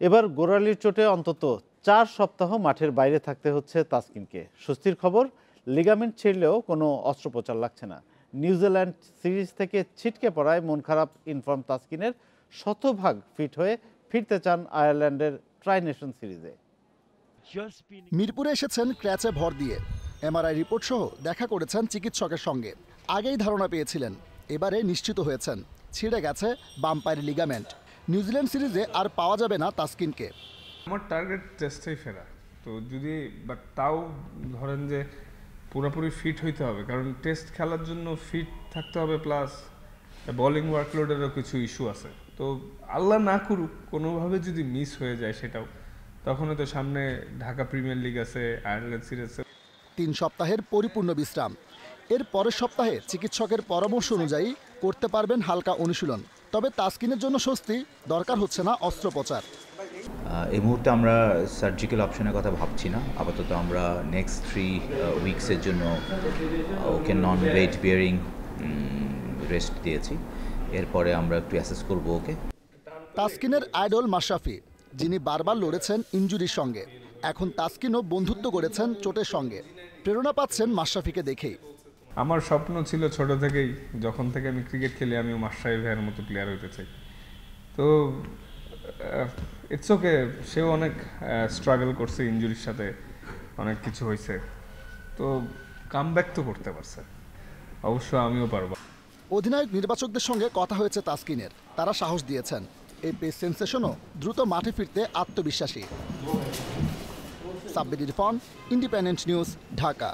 এবার গোড়ালির চোটে অন্তত চার সপ্তাহ মাঠের বাইরে থাকতে হচ্ছে তাসকিনকে। স্বস্তির খবর, লিগামেন্ট ছিঁড়লেও কোনো অস্ত্রোপচার লাগছে না। নিউজিল্যান্ড সিরিজ থেকে ছিটকে পড়ায় মন খারাপ ইনফর্ম তাসকিনের শতভাগ ফিট হয়ে ফিরতে চান আয়ারল্যান্ডের ট্রাই নেশন সিরিজে। মিরপুরে এসেছেন ক্র্যাচে ভর দিয়ে। এমআরআই রিপোর্ট সহ দেখা করেছেন চিকিৎসকের সঙ্গে। আগেই ধারণা পেয়েছিলেন, এবারে নিশ্চিত হয়েছেন। ছিঁড়ে গেছে বাম্পায়ের লিগামেন্ট। নিউজিল্যান্ড সিরিজে আর পাওয়া যাবে না তাসকিনকে। আমার টার্গেট টেস্টেই ফেরা। তো যদি বাট তাও ধরেন যে পুরোপুরি ফিট হইতে হবে কারণ টেস্ট খেলার জন্য ফিট থাকতে হবে প্লাস বোলিং ওয়ার্কলোডেরও কিছু ইস্যু আছে। তো আল্লাহ না করুক কোনোভাবে যদি মিস হয়ে যায় সেটাও তখনও তো সামনে ঢাকা প্রিমিয়ার লিগ আছে আয়ারল্যান্ড সিরিজ আছে। তিন সপ্তাহের পরিপূর্ণ বিশ্রাম। এর পরের সপ্তাহে চিকিৎসকের পরামর্শ অনুযায়ী করতে পারবেন হালকা অনুশীলন। তবে তাসকিনের জন্য স্বস্তি দরকার হচ্ছে না অস্ত্রোপচার। এই মুহূর্তে আমরা সার্জিক্যাল অপশনের কথা ভাবছি না। আপাতত আমরা নেক্সট থ্রি উইকসের জন্য okay non weight bearing rest দিয়েছি। এরপরে আমরা একটু অ্যাসেস করব ওকে। তাসকিনের আইডল মাশরাফি যিনি বারবার লড়েছেন ইঞ্জুরির সঙ্গে। এখন তাসকিনও বন্ধুত্ব করেছেন চোটের সঙ্গে। প্রেরণা পাচ্ছেন মাশরাফিকে দেখেই। আমার স্বপ্ন ছিল ছোট থেকেই, যখন থেকে আমি ক্রিকেট খেলি, আমিও মাস্টারি ভাইয়ের মতো প্লেয়ার হতে চাই। তো ইটস ওকে সেও অনেক স্ট্রাগল করছে ইঞ্জুরির সাথে অনেক কিছু হয়েছে। তো কাম তো করতে পারছে। অবশ্য আমিও পারব। অধিনায়ক নির্বাচকদের সঙ্গে কথা হয়েছে তাসকিনের। তারা সাহস দিয়েছেন। এই পেস সেন্সেশনও দ্রুত মাঠে ফিরতে আত্মবিশ্বাসী। Sabbir Irfan independent news Dhaka.